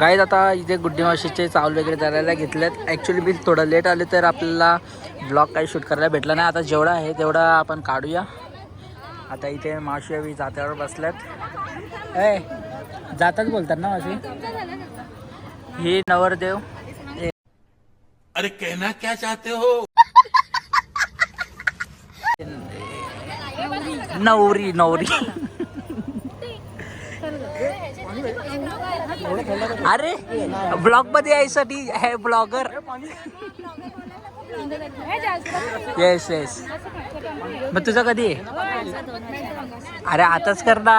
Guys आता इथे गुड्डी मावशीचे चावल वगैरे करायला घेतलेत. ॲक्च्युली मी थोडं लेट आले तर आपल्याला ब्लॉग काही शूट करायला भेटला नाही. आता जेवढा आहे तेवढा आपण काढूया. आता इथे मावशी बी जात्यावर बसल्यात. ए जातात बोलतात ना मावशी? ही नवरदेव. अरे कहना क्या चाहते हो? नवरी नवरी. अरे ब्लॉगमध्ये यायसाठी हे ब्लॉगर येस येस मग तुझं कधी अरे आताच कर ना.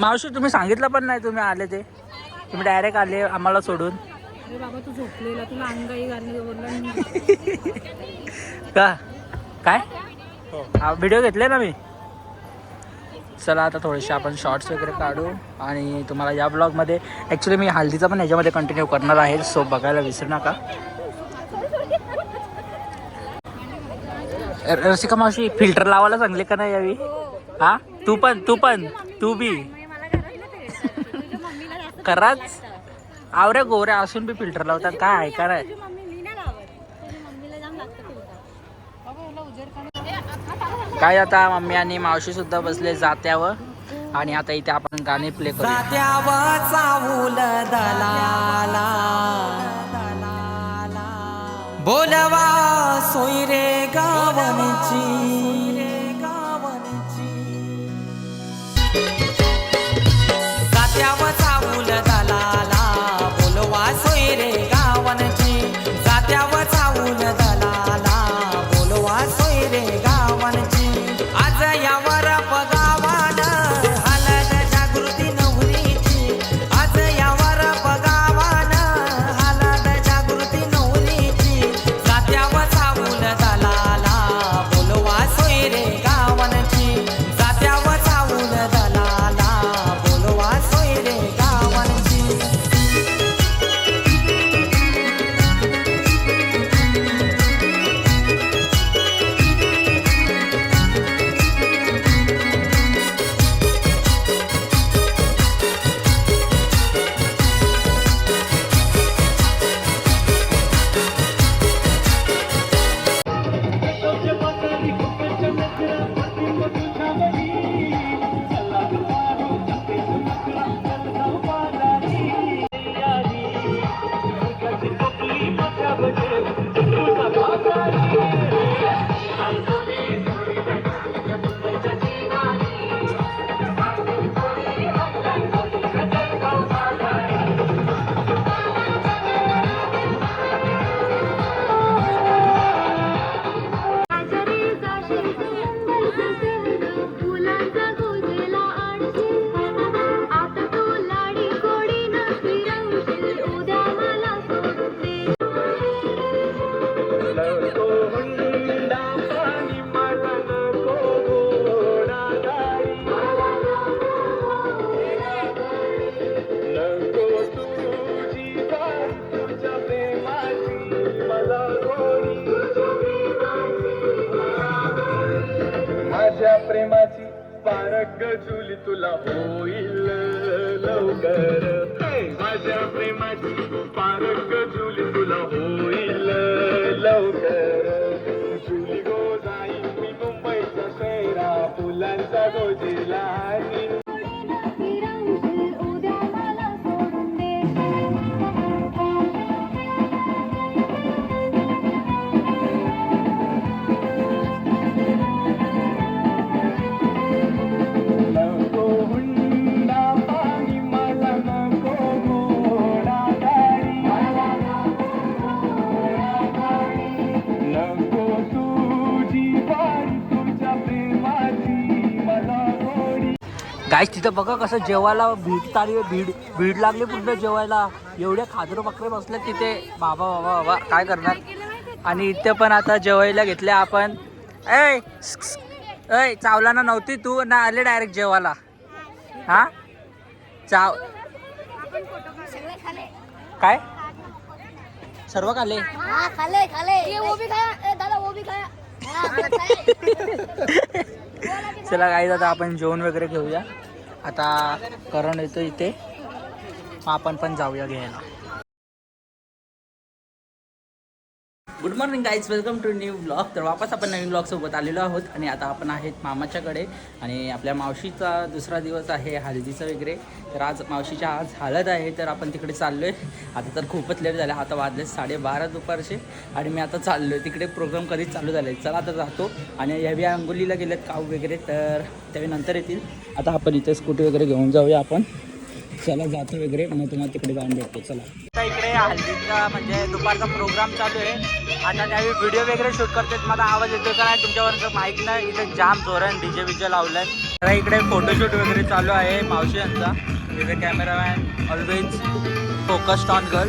मावशी तुम्ही सांगितलं पण नाही तुम्ही आले ते. तुम्ही डायरेक्ट आले आम्हाला सोडून. अरे बाबा तू झोपलेला तुला अंगाई घालणे बोलला का? काय? व्हिडिओ घेतले ना मी? चला आता थोडेसे आपण शॉर्ट्स वगैरे काढू आणि तुम्हाला या ब्लॉगमध्ये ॲक्च्युली मी हल्दीचा पण ह्याच्यामध्ये कंटिन्यू करणार आहे सो बघायला विसरू नका. रसिका मावशी फिल्टर लावायला सांगले का नाही यावी हा? तू पण तू पण तू बी. कराच आवऱ्या गोऱ्या असून बी फिल्टर लावतात काय ऐका नाही काय आता मम्मी आणि मावशी सुद्धा बसले जात्यावर. आणि आता इथे आपण गाणे प्ले करू दलाला. बोलवा सोयरे गावनची पारग जुली तुला होईल लवकर. माझ्या प्रेमाची पारग जुली तुला होईल लवकर. तिथं बघा कसं जेवायला भीड तारी भीड भीड लागली पूर्ण जेवायला. एवढे खादरू बकरे बसले तिथे. बाबा बाबा बाबा काय करणार? आणि इथे पण आता जेवायला घेतले आपण. ऐ ऐ चावला ना नव्हती तू ना आले डायरेक्ट जेवायला. हा? चाव काय? सर्व खाले खाले खाले दादा चला काही आता आपण जेवण वगैरे घेऊया. आता करण येतो इथे. मग आपण पण जाऊया घ्यायला. Good morning guys welcome to new blog तर वापस आपण नवीन ब्लॉगसोबत आलेलो आहोत आणि आता आपण आहेत मामाच्याकडे आणि आपल्या मावशीचा दुसरा दिवस आहे हळदीचा वगैरे. तर आज मावशीच्या आज हळद आहे तर आपण तिकडे चाललो आहे आता तर खूपच लेट झाला. आता वाजले साडेबारा दुपारचे आणि मी आता चाललो आहे तिकडे प्रोग्राम कधीच चालू झाले चला आता जातो आणि यावी अंगोलीला गेलेत काऊ वगैरे तर त्यावेळी नंतर येतील. आता आपण इथे स्कूटी वगैरे घेऊन जाऊया आपण. चला जातो वगैरे. मग तुम्हाला तिकडे जाऊन भेटतो. चला. आता इकडे हल्दीचा म्हणजे दुपारचा प्रोग्राम चालू आहे. आता त्यावेळी व्हिडिओ वगैरे शूट करतात मला आवाज येतो का? नाही तुमच्यावर माहीत नाही. इथे जाम जोरान डीजे विजे लावलाय. तर इकडे फोटोशूट वगैरे चालू आहे मावशी यांचा. इथे cameraman always focused on girl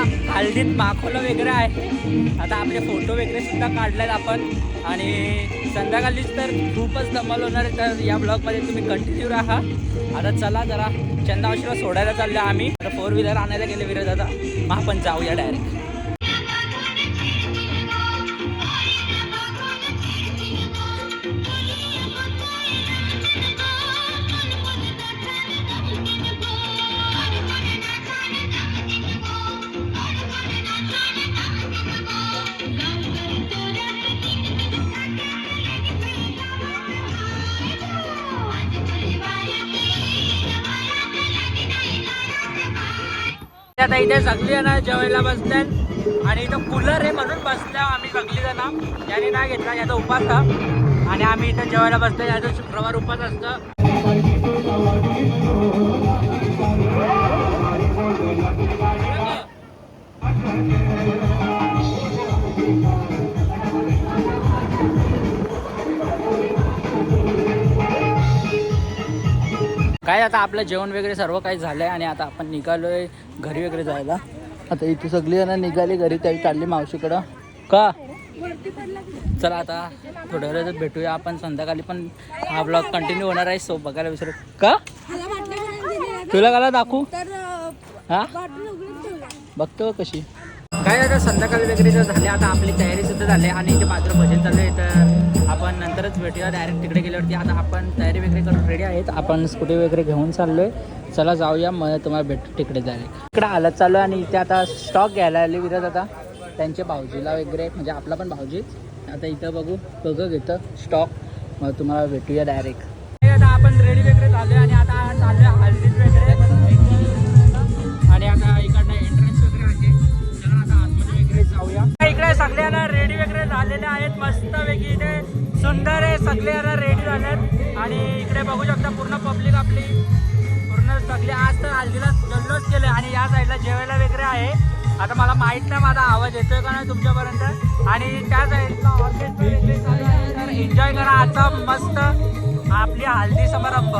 हल्दीत माखोलं वगैरे आहे. आता आपले फोटो वगैरे सुद्धा काढलेत आपण. आणि संध्याकाळीच तर खूपच धमाल होणार आहे. तर या ब्लॉगमध्ये तुम्ही कंटिन्यू राहा. आता चला जरा चंदावशीला सोडायला चाललो आम्ही. तर फोर व्हीलर आणायला गेले विरोधात. मग आपण जाऊया डायरेक्ट आता इथे सगळी जण जेवायला बसतात आणि इथं कूलर आहे म्हणून बसल्या आम्ही सगळी जण. याने नाही घेतला याचा उपास आणि आम्ही इथं जेवायला बसतो याचा शुक्रवार उपास असतं. काय आता आपलं जेवण वगैरे सर्व काही झालंय आणि आता आपण निघालोय घरी वगैरे जायला. आता इथे सगळी जण निघाली घरी त्याही चालली मावशीकडं. का? चला आता थोड्या वेळात भेटूया आपण संध्याकाळी पण हा ब्लॉग कंटिन्यू होणार आहे सो बघायला विसरू का? तुला काला दाखवू? हा? बघतो कशी. काय आता संध्याकाळी वगैरे जर झाले आता आपली तयारी सुद्धा झाली आणि इथे बाजूला भजन चालू आहे तर आपण नंतरच भेटूया. डायरेक्ट तिकडे गेल्यावरती आता आपण तयारी वगैरे करून रेडी आहेत. आपण स्कूटी वगैरे घेऊन चाललोय. चला जाऊया मग तुम्हाला भेट तिकडे जायला इकडे हालत चालू आहे आणि इथे आता स्टॉक घ्यायला आले विरत आता. त्यांच्या भाऊजीला वगैरे म्हणजे आपला पण भाऊजी. आता इथं बघू बघू घेतं स्टॉक मग तुम्हाला भेटूया डायरेक्ट आता आपण रेडी वगैरे झाले आणि आता चाललोय हल्दीत सगळ्याला रेडी वगैरे झालेले आहेत. मस्तपैकी इथे सुंदर आहे. सगळ्याला रेडी झालेत. आणि इकडे बघू शकता पूर्ण पब्लिक आपली. पूर्ण सगळे आज तर हल्दीला जल्लोष केलं. आणि या साईडला जेवायला वगैरे आहे. आता मला माहीत नाही माझा आवाज येतोय का नाही तुमच्यापर्यंत. आणि त्या साईडला ऑर्केस्ट्रा एन्जॉय करा. आता मस्त आपली हल्दी समारंभ.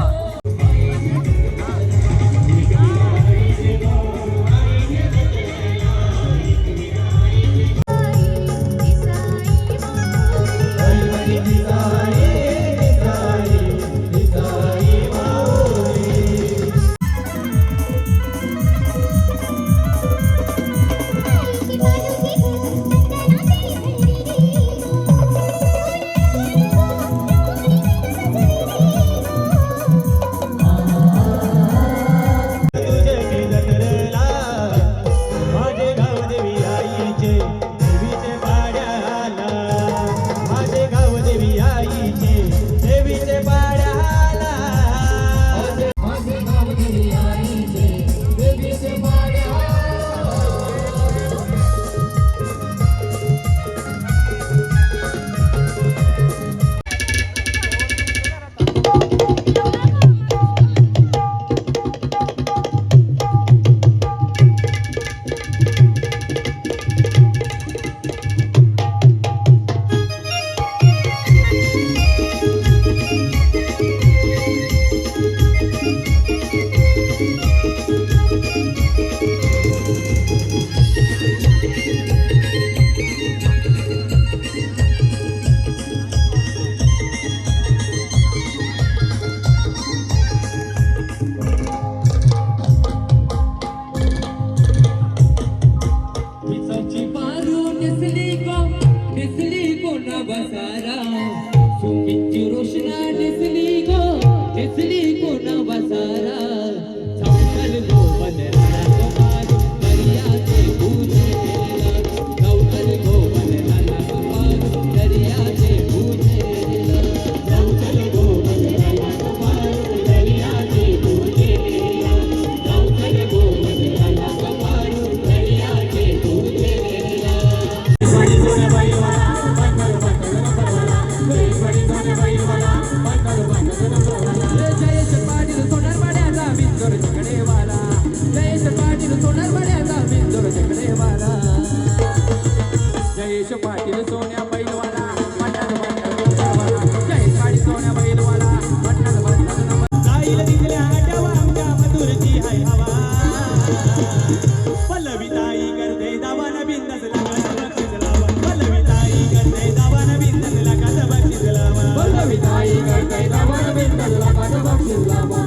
பசபக்தி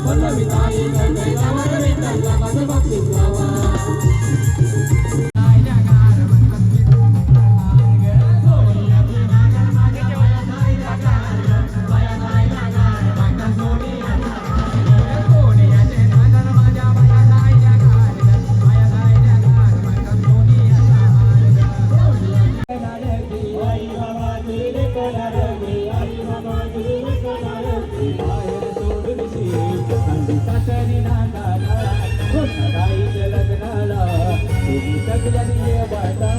பல்லவி தாயின் தந்தை தவறவை தந்த பசபக்தி दामन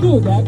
Do that,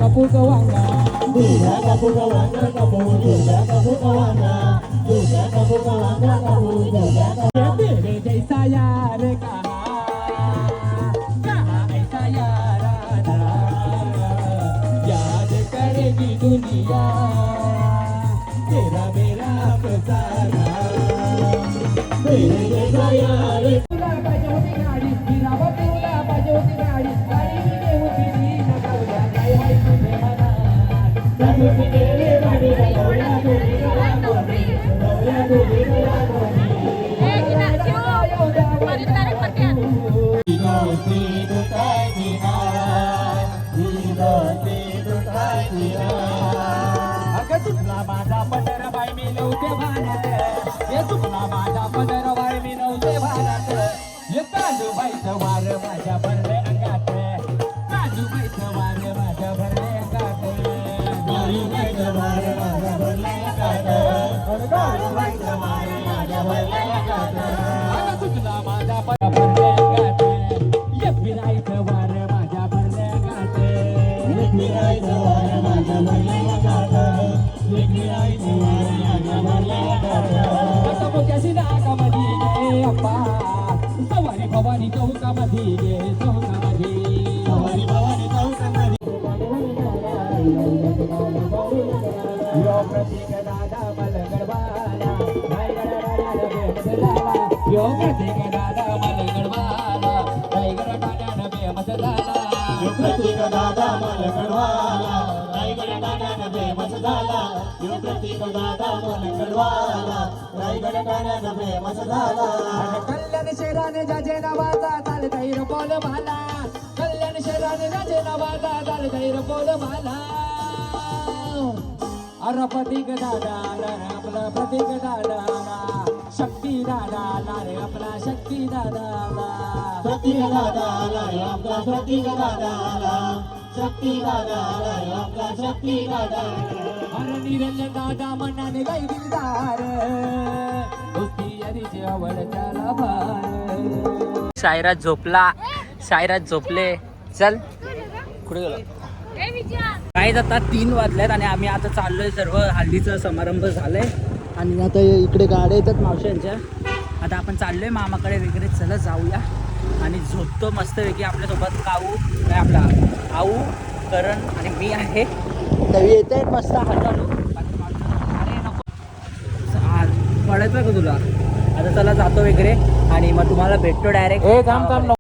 कल्याण शेराने जाजे नावाचा चाल धैर बोल मला. कल्याण शेराने जाजे नावाचा चाल धैर बोल मला. अरे प्रतीक दादा रे आपला प्रतीक दादा शक्ती दादा रे आपला शक्ती दादा प्रतीक दादा रे आपला प्रतीक दादा शक्ती दादा रे आपला शक्ती दादा अर निरंजन दादा मनाने गाई दिलदार दोस्ती यारीची आवड त्याला भार सायराज झोपला. सायरा झोपले. चल. कुठे गेलो? काय आता तीन वाजल्यात आणि आम्ही आता चाललोय सर्व. हल्दीचा समारंभ झालाय. आणि आता इकडे गाड्या येतात मावशांच्या आता आपण चाललोय मामाकडे वगैरे. चला जाऊया. आणि झोपतो मस्तपैकी आपल्यासोबत काऊ काय आपला आऊ करण आणि मी आहे. तरी येत आहेत मस्त हजारो अरे नको. पडत पडायचं का तुला? आता चला जातो वगैरे. आणि मग तुम्हाला भेटतो डायरेक्ट ए थांब थांब